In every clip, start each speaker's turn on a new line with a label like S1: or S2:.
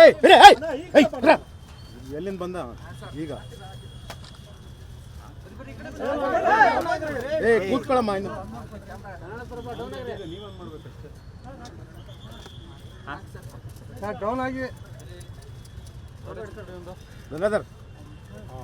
S1: ಏಯ್, ಇರೇ. ಎಲ್ಲಿಂದ ಬಂದ? ಈಗ. ಏ ಕೂತ್ಕೊಳ್ಳಮ್ಮ ಇನ್ನು.
S2: ಡೌನ್ ಆಗಿ.
S1: ಬ್ರದರ್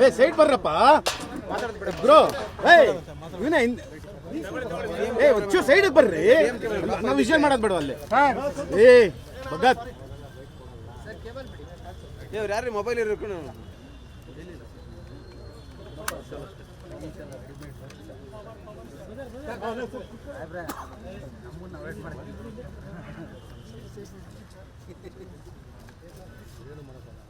S1: ಏ ಸೈಡ್ ಬರ್ರಪ್ಪ. ಬ್ರೋ ಏಯ್ ಇವನೇ ಹಿಂದ್- ಏ ಒಚ್ಚು ಸೈಡಿಗೆ ಬರ್ರಿ. ನಾವು ವಿಷಯ ಮಾಡೋದು ಬೇಡ ಅಲ್ಲಿ. ಏ ಭಗತ್.
S2: ಇವ್ರು ಯಾರು ಮೊಬೈಲ್ ಇರಬೇಕು
S3: ಏನು ಸ್ಟಿಲ್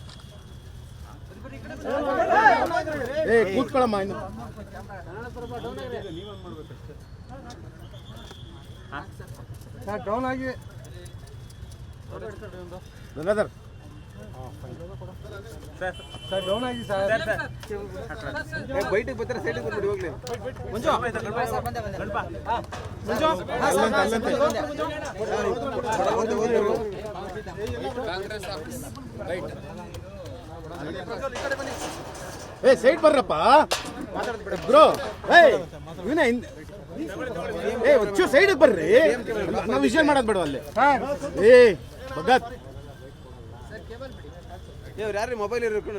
S1: ಏ ಕೂತ್ಕೊಳ್ಳಮ್ಮ ಇನ್ನು.
S2: ಸರ್ ಡೌನ್ ಆಗಿ. ಸರ್ ಡೌನ್ ಆಗಿ ಸರ್. ಬೈಟಿಗೆ ಬರ್ತಾರೆ ಸೈಡಿಗೆ ಬಂದ್ಬಿಡಿ ಹೋಗ್ಲಿ.
S1: ಆಫೀಸ್. ಅಲ್ಲಂತ ಏ, ಸೈಡ್ ಬರ್ರಪ್ಪ. ಬ್ರೋ, ಏಯ್, ಇವನೇ ಹಿಂದೆ. ಏ ಒಚ್ಚು ಸೈಡಿಗೆ ಬರ್ರಿ. ನಾವು ವಿಷಯ ಮಾಡೋದು ಬೇಡ ಅಲ್ಲಿ. ಏ, ಭಗತ್.
S2: ಯಾರ್ರಿ? ಯಾರು ಮೊಬೈಲ್ ಇರ್ಬೇಕು